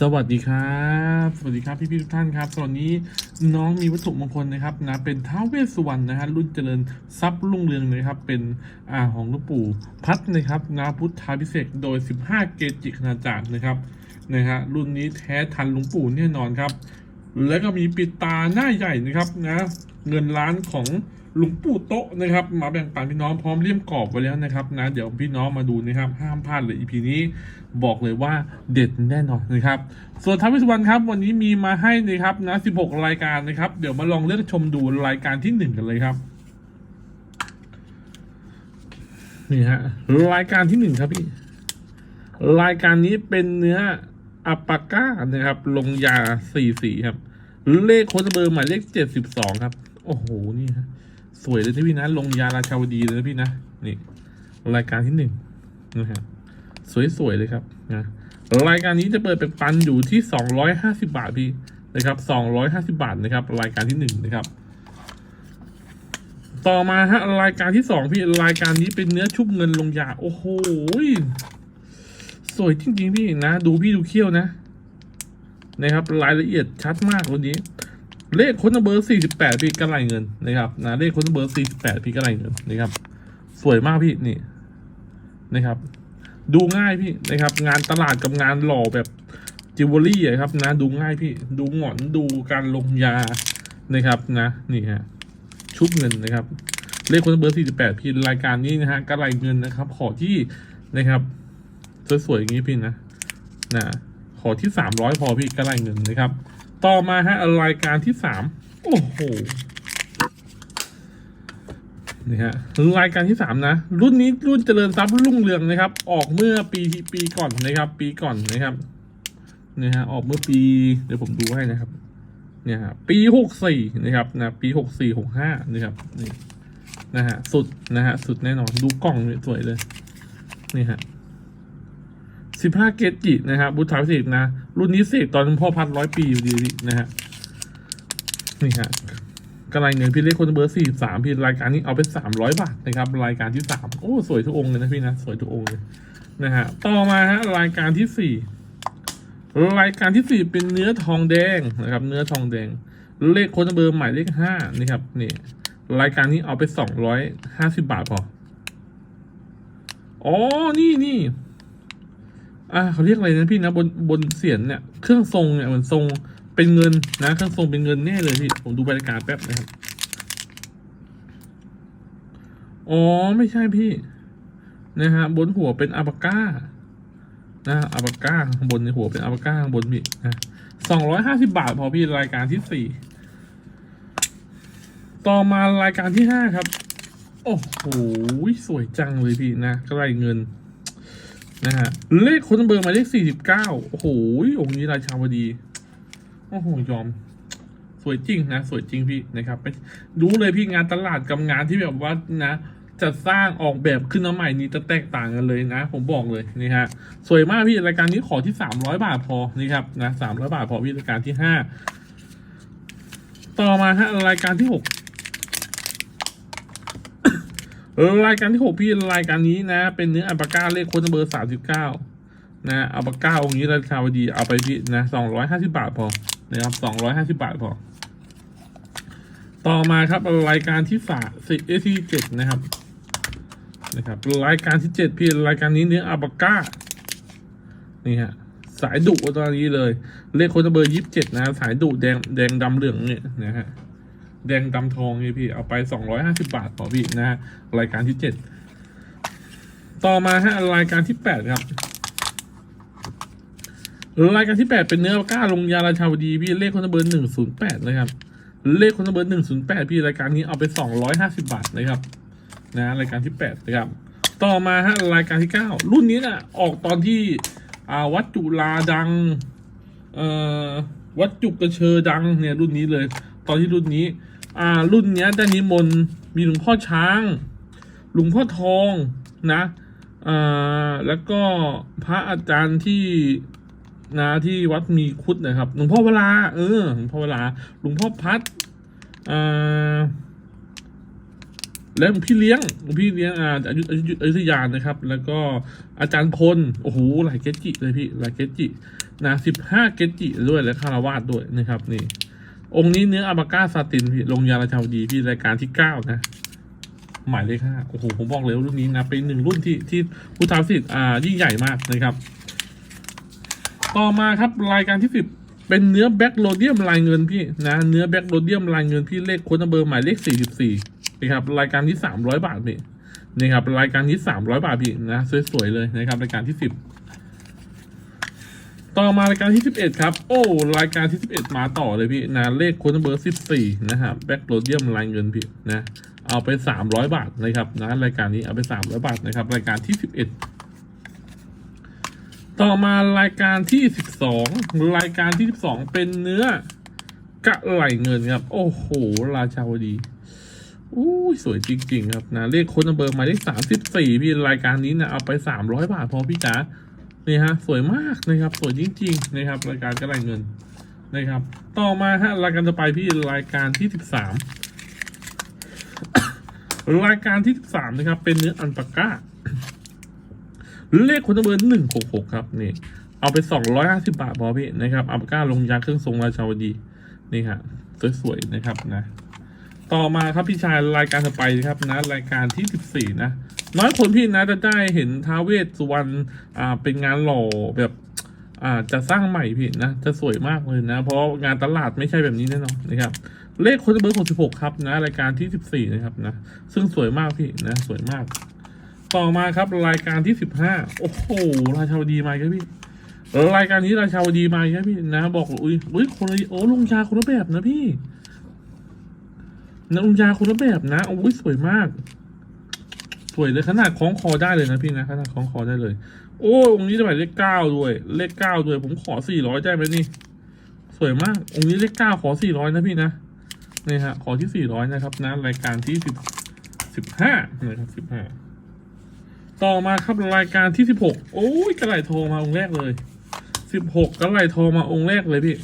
สวัสดีครับ สวัสดีครับพี่พี่ๆทุกท่านครับตอนนี้น้องมีวัตถุมงคลนะครับนะเป็นท้าวเวสสุวรรณนะฮะรุ่นเจริญทรัพย์รุ่งเรืองนะครับ เป็นอ่าของหลวงปู่พัดนะครับนาพุทธาพิเศษโดย 15 เกจิคณาจารย์นะครับนะฮะรุ่นนี้แท้ทันหลวงปู่แน่นอนครับ แล้วก็มีปิดตาหน้าใหญ่นะครับนะเงินล้านของ หลวงปู่โตะนะครับมาแบ่งปันพี่น้องพร้อมเลี่ยมกรอบไว้แล้วนะครับนะเดี๋ยวพี่น้องมาดูนะครับห้ามพลาดเลย EP นี้บอกเลยว่าเด็ดแน่นอนนะครับส่วนท้าวเวิสุวรรณครับวันนี้มีมาให้นะครับนะ 16 รายการนะครับ เดี๋ยวมาลองเลือกชมดูรายการที่หนึ่งกันเลยครับนี่ฮะรายการที่หนึ่งครับพี่รายการนี้เป็นเนื้ออัปปาก้านะครับ ลงยาสี่สีครับ เลขโค้ดเบอร์หมายเลขเจ็ดสิบสองครับ โอ้โห นี่ฮะ สวยเลยนะพี่นะ ลงยาราชาวดีเลยนะพี่นะ นี่ รายการที่หนึ่งนะฮะสวยๆเลยครับนะรายการนี้จะเปิดเป็นปันอยู่ที่สองร้อยห้าสิบาทพี่นะครับสองร้อยห้าสิบาทนะครับ รายการที่หนึ่งนะครับ ต่อมาฮะรายการที่สองพี่รายการนี้เป็นเนื้อชุบเงินลงยาโอ้โหสวยจริงๆพี่นะ ดูพี่ดูเขี้ยวนะนะครับ รายละเอียดชัดมากวันนี้ เลขค้นเบอร์ 48 พี่กระไรเงินนะครับนะเลขค้นเบอร์ 48 พี่กระไรเงินนะครับ สวยมากพี่นี่นะครับ ดูง่ายพี่นะครับ งานตลาดกับงานหล่อแบบจิวเวลรี่ครับนะดูง่ายพี่ดูหงอนดูการลงยานะครับนะนี่ฮะชุบเงินนะครับ เลขค้นเบอร์ 48 พี่รายการนี้นะฮะกระไรเงินนะครับ ขอที่นะครับสวยๆอย่างนี้พี่นะนะขอที่สามร้อยพอพี่ก็ได้เงินนะครับ ต่อมาฮะรายการที่สามโอ้โหนี่ฮะรายการที่สามนะ รุ่นนี้รุ่นเจริญทรัพย์รุ่งเรืองนะครับ ออกเมื่อปีที่ปีก่อนนะครับ ปีก่อนนะครับนี่ฮะออกเมื่อปีเดี๋ยวผมดูให้นะครับ เนี่ยฮะปีหกสี่นะครับนะปีหกสี่หกห้านะครับนี่นะฮะสุดนะฮะสุดแน่นอนดูกล่องนี่สวยเลยนี่ฮะสิบห้าเกจจินะครับบุตรถาพิเศษนะ รุ่นนี้เสกตอนพ่อพันร้อยปีอยู่ดีนะฮะนี่ฮะกำไรเงินพี่เลขคนเบอร์สี่สามพี่รายการนี้เอาไปสามร้อยบาทนะครับ รายการที่สามโอ้สวยทุกองค์เลยนะพี่นะสวยทุกองค์เลยนะฮะต่อมาฮะรายการที่สี่รายการที่สี่เป็นเนื้อทองแดงนะครับ เนื้อทองแดง เลขคนเบอร์หมายเลขห้านี่ครับนี่รายการนี้เอาไปสองร้อยห้าสิบบาทพออ๋อนี่นี่ อ่าเขาเรียกอะไรนะพี่นะบนบนเสียนเนี่ยเครื่องทรงเนี่ยเหมือนทรงเป็นเงินนะเครื่องทรงเป็นเงินแน่เลยพี่ผมดูบรรยากาศแป๊บนะครับอ๋อไม่ใช่พี่นะฮะบนหัวเป็นอาบาก้านะอาบาก้าข้างบนในหัวเป็นอาบาก้าข้างบนพี่นะสองร้อยห้าสิบาท พอพี่รายการที่สี่ต่อมารายการที่ห้าครับ โอ้โหสวยจังเลยพี่นะก็ไรเงิน นะฮะเลขคนเบอร์หมายเลขสี่สิบเก้าโอ้โหองค์นี้ราชาวดี โอ้โหยอม สวยจริงนะ สวยจริงพี่นะครับไปรู้เลยพี่งานตลาดกับงานที่แบบว่านะจะสร้างออกแบบขึ้นมาใหม่นี้จะแตกต่างกันเลยนะ ผมบอกเลยนี่ฮะสวยมากพี่รายการนี้ขอที่สามร้อยบาทพอนี่ครับนะสามร้อยบาทพอพี่รายการที่ห้าต่อมาฮะรายการที่หก รายการที่หกพี่รายการนี้นะ เป็นเนื้ออัลปาก้าเลขโค้ดเบอร์สามสิบเก้านะอัลปาก้าองค์นี้ราคาดีเอาไปพี่นะสองร้อยห้าสิบาทพอนะครับสองร้อยห้าสิบาทพอ ต่อมาครับรายการที่สามสิบเอทีเจ็ดนะครับนะครับรายการที่เจ็ดพี่รายการนี้เนื้ออัลปาก้านี่ฮะสายดุตอนนี้เลย เลขโค้ดเบอร์ยี่สิบเจ็ดนะ สายดุแดงแดงดำเหลืองเนี่ยนะฮะ แดงดำทองนี่พี่ เอาไปสองร้อยห้าสิบาทพอพี่นะฮะรายการที่เจ็ดต่อมาฮะรายการที่แปดครับรายการที่แปดเป็นเนื้อก้าลงยาราชาวดีพี่เลขคนเบอร์หนึ่งศูนย์แปดนะครับ เลขคนเบอร์หนึ่งศูนย์แปดพี่รายการนี้เอาไปสองร้อยห้าสิบาทนะครับ นะรายการที่แปดนะครับ ต่อมาฮะรายการที่เก้ารุ่นนี้น่ะออกตอนที่อ่าวัดจุฬาดังเอ่อวัดจุกกระเชอดังเนี่ยรุ่นนี้เลย ตอนที่รุ่นนี้ อ่ารุ่นเนี้ยได้นิมนต์มีหลวงพ่อช้าง หลวงพ่อทองนะอ่าแล้วก็พระอาจารย์ที่นะที่วัดมีคุดนะครับ หลวงพ่อเวลา เออหลวงพ่อเวลา หลวงพ่อพัดอ่าและหลวงพี่เลี้ยงหลวงพี่เลี้ยงอ่าอยุอยุอยุธยานะครับ แล้วก็อาจารย์พลโอ้โหหลายเกจิเลยพี่หลายเกจินะสิบห้าเกจิด้วยและคารวาสด้วยนะครับนี่ องค์นี้เนื้ออาบาก้าซาตินพี่ลงยาราชาวดีพี่รายการที่เก้านะ หมายเลขห้าโอ้โหผมบอกเลยว่ารุ่นนี้นะเป็นหนึ่งรุ่นที่ที่พุทธาสิทธิ์อ่ายิ่งใหญ่มากนะครับ ต่อมาครับรายการที่สิบเป็นเนื้อแบ็กโรเดียมลายเงินพี่นะเนื้อแบ็กโรเดียมลายเงินพี่เลขโค้ดเบอร์หมายเลขสี่สิบสี่นะครับรายการที่สามร้อยบาทพี่นะครับรายการที่สามร้อยบาทพี่นะสวยๆเลยนะครับรายการที่สิบ ต่อมารายการที่สิบเอ็ดครับ โอ้ รายการที่สิบเอ็ดมาต่อเลยพี่นะเลขโค้ดเบอร์สิบสี่นะครับแบ็กโรเดียมลายเงินพี่นะเอาไปสามร้อยบาทนะครับนะรายการนี้เอาไปสามร้อยบาทนะครับ รายการที่สิบเอ็ดต่อมารายการที่สิบสองรายการที่สิบสองเป็นเนื้อกะไหลเงินครับ โอ้โห ราชาวดีอู้สวยจริง ๆ ครับนะเลขโค้ดนัมเบอร์หมายเลขสามสิบสี่พี่รายการนี้นะเอาไปสามร้อยบาทพอพี่จ๋า นี่ฮะสวยมากนะครับสวยจริงๆนะครับรายการกะไหลเงินนะครับ ต่อมาฮะรายการต่อไปพี่รายการที่สิบสามรายการที่สิบสามนะครับ เป็นเนื้ออันปาก้า เลขคนเบอร์หนึ่งหกหกครับนี่เอาไปสองร้อยห้าสิบาทพอพี่นะครับอัลปาก้าลงยาเครื่องทรงราชาวดีนี่ฮะสวยๆนะครับนะ ต่อมาครับพี่ชายรายการต่อไปนะครับนะรายการที่สิบสี่นะ น้อยคนพี่นะจะได้เห็นท้าเวสสุวรรณอ่าเป็นงานหล่อแบบอ่าจะสร้างใหม่พี่นะ จะสวยมากเลยนะ เพราะงานตลาดไม่ใช่แบบนี้แน่นอนนะครับ เลขคนเบอร์หกสิบหกครับนะรายการที่สิบสี่นะครับนะ ซึ่งสวยมากพี่นะสวยมาก ต่อมาครับรายการที่สิบห้าโอ้โหราชาวดีมาครับพี่รายการนี้ราชาวดีมาครับพี่นะ บอกอุ้ยอุ้ยคนละโอ้ลุงชาคนละแบบนะพี่นะลุงชาคนละแบบนะโอ้ยสวยมาก สวยเลยขนาดคล้องคอได้เลยนะพี่นะขนาดคล้องคอได้เลย โอ้องค์นี้จะหมายเลขเก้าด้วย เลขเก้าด้วย ผมขอสี่ร้อยได้ไหมนี่ สวยมาก องค์นี้เลขเก้าขอสี่ร้อยนะพี่นะนี่ฮะขอที่สี่ร้อยนะครับนะรายการที่สิบสิบห้านะครับสิบห้าต่อมาครับรายการที่สิบหกโอ้ยกระไหลโทรมาองค์แรกเลยสิบหกกระไหลโทรมาองค์แรกเลยพี่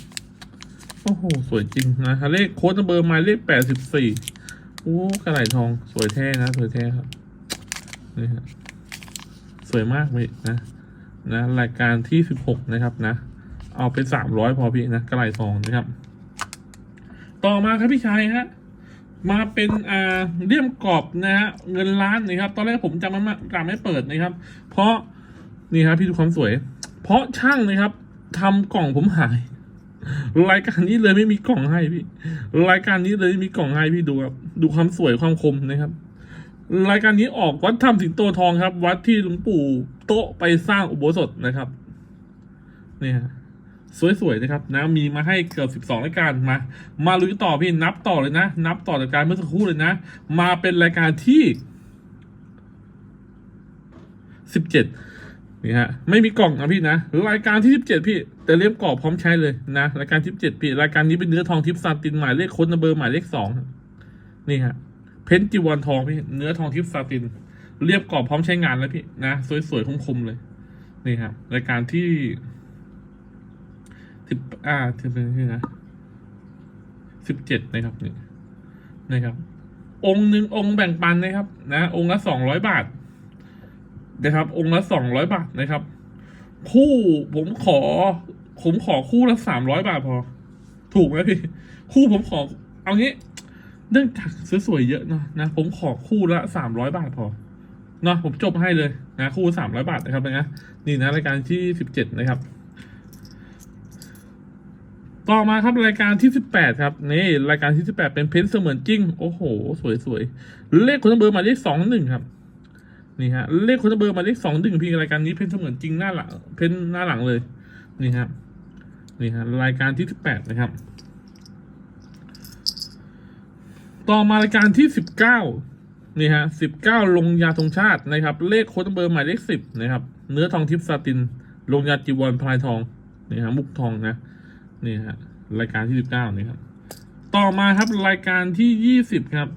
โอ้โหสวยจริงนะเลขโค้ดเบอร์หมายเลขแปดสิบสี่โอ้กระไหลทองสวยแท้นะสวยแท้ครับ นี่ฮะสวยมากพี่นะนะรายการที่สิบหกนะครับนะ เอาไปสามร้อยพอพี่นะกระไรทองนะครับ ต่อมาครับพี่ชายฮะมาเป็นอ่าเลี่ยมกรอบนะฮะเงินล้านนะครับ ตอนแรกผมจำมันมาจำไม่เปิดนะครับ เพราะนี่ครับพี่ดูความสวย เพราะช่างนะครับทำกล่องผมหาย รายการนี้เลยไม่มีกล่องให้พี่ รายการนี้เลยไม่มีกล่องให้พี่ดูครับดูความสวยความคมนะครับ รายการนี้ออกวัดถ้ำสิงโตทองครับ วัดที่หลวงปู่โตะไปสร้างอุโบสถนะครับนี่ฮะสวยๆนะครับ นะมีมาให้เกือบสิบสองรายการมา มาลุยต่อพี่นับต่อเลยนะ นับต่อจากการเมื่อสักครู่เลยนะ มาเป็นรายการที่สิบเจ็ดนี่ฮะไม่มีกล่องนะพี่นะรายการที่สิบเจ็ดพี่ แต่เล่มกรอบพร้อมใช้เลยนะรายการที่สิบเจ็ดพี่รายการนี้เป็นเนื้อทองทิพย์ซาตินหมายเลขโค้ดนเบอร์หมายเลขสองนี่ฮะ เพนจิวอนทองพี่เนื้อทองทิพย์ซาติน เรียบกรอบพร้อมใช้งานแล้วพี่นะ สวยๆคมๆเลย นี่ครับรายการที่สิบอ่าที่เป็นที่นะสิบเจ็ดนะครับนี่นะครับ องค์หนึ่งองค์แบ่งปันนะครับ นะ องค์ละสองร้อยบาท นะครับ องค์ละสองร้อยบาทนะครับ คู่ผมขอ ผมขอคู่ละสามร้อยบาทพอ ถูกไหมพี่ คู่ผมขอ เอางี้ เนื่องจากซื้อสวยเยอะเนาะนะ ผมขอคู่ละสามร้อยบาทพอเนาะผมจบให้เลยนะคู่สามร้อยบาทนะครับนะนี่นะรายการที่สิบเจ็ดนะครับ ต่อมาครับรายการที่สิบแปดครับนี่รายการที่สิบแปดเป็นเพนเสมือนจริง โอ้โห สวยๆเลขคนเบอร์มาเลขสองหนึ่งครับนี่ฮะเลขคนเบอร์มาเลขสองหนึ่งพี่รายการนี้เพนเสมือนจริงหน้าหลังเพนหน้าหลังเลยนี่ครับนี่ฮะรายการที่สิบแปดนะครับ ต่อมารายการที่สิบเก้านี่ฮะสิบเก้าลงยาธงชาตินะครับ เลขโค้ดเบอร์หมายเลขสิบนะครับ เนื้อทองทิพย์ซาติน ลงยาจีวรพลายทองนี่ฮะมุกทองนะนี่ฮะรายการที่สิบเก้านี่ครับต่อมาครับรายการที่ยี่สิบครับ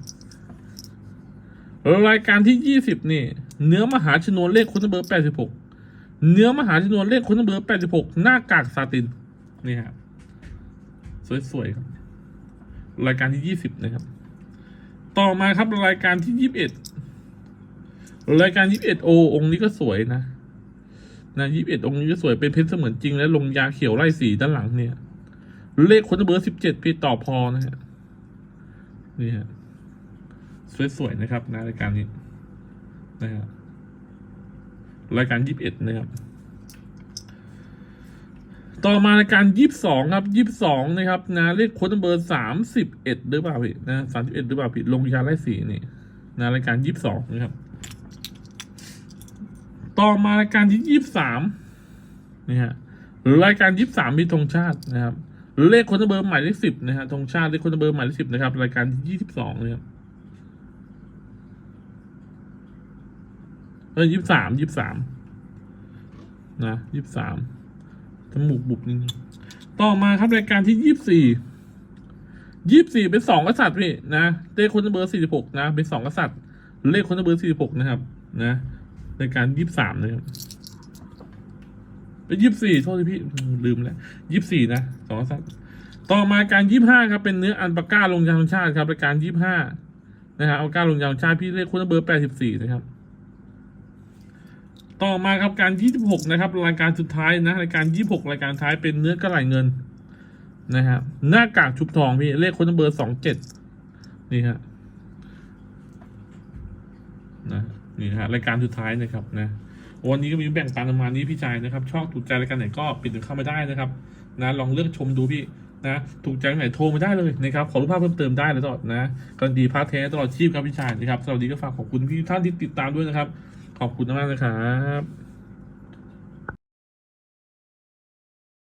รายการที่ยี่สิบนี่ เนื้อมหาชนวนเลขค้ดเบอร์แปดสิบหกเนื้อมหาชนวนเลขค้ดเบอร์แปดสิบหกหน้ากากซาตินนี่ฮะสวยๆครับ รายการที่ยี่สิบนะครับ ต่อมาครับรายการที่ยี่สิบเอ็ดรายการยี่สิบเอ็ดโอองค์นี้ก็สวยนะนะยี่สิบเอ็ดองค์นี้ก็สวยเป็นเพชรเสมือนจริงและลงยาเขียวไล่สีด้านหลังเนี่ย เลขคนเบอร์สิบเจ็ดพี่ต่อพอนะฮะนี่ฮะสวยๆนะครับนะรายการนี้นะฮะรายการยี่สิบเอ็ดนะครับ ต่อมารายการยี่สิบสองครับยี่สิบสองนะครับนะเลขโค้ดเบอร์สามสิบเอ็ดหรือเปล่าพี่นะสามสิบเอ็ดหรือเปล่าพี่ลงยาไล่สีนี่นะรายการยี่สิบสองนะครับ ต่อมารายการที่ยี่สิบสามนี่ฮะรายการยี่สิบสามมีธงชาตินะครับเลขค้ดเบอร์หมายเลขสิบนะฮะธงชาติเลขค้ดเบอร์หมายเลขสิบนะครับ รายการยี่สิบสองนะครับเออยี่สิบสามยี่สิบสามนะยี่สิบสาม จมูกบุบนิดนึงต่อมาครับรายการที่ยี่สิบสี่ยี่สิบสี่เป็นสองกษัตริย์พี่นะเลขคนเบอร์สี่สิบหกนะเป็นสองกษัตริย์ เลขคนเบอร์สี่สิบหกนะครับ นะรายการยี่สิบสามนะครับเป็นยี่สิบสี่โทษทีพี่ลืมแล้วยี่สิบสี่นะสองกษัตริย์ต่อมาการยี่ห้าครับเป็นเนื้ออันปาก้าลงยางชาติครับรายการยี่ห้านะฮะเอาก้าลงยางชาติพี่เลขคนเบอร์แปดสิบสี่นะครับ ต่อมาครับการ26นะครับรายการสุดท้ายนะรายการ 26 รายการท้ายเป็นเนื้อกระไหลเงินนะครับหน้ากากชุบทองพี่เลขคนเบอร์27นี่ฮะนะนี่ฮะรายการสุดท้ายนะครับนะวันนี้ก็มีแบ่งปันประมาณนี้พี่ชายนะครับชอบถูกใจรายการไหนก็ปิดถึงเข้ามาได้นะครับ นะลองเลือกชมดูพี่นะถูกใจไหนโทรมาได้เลยนะครับขอรูปภาพเพิ่มเติมได้เลยตลอดนะการันตีพาร์ทแท้ตลอดชีพครับพี่ชายนะครับสวัสดีก็ฝากขอบคุณพี่ท่านที่ติดตามด้วยนะครับ ขอบคุณมากนะครับ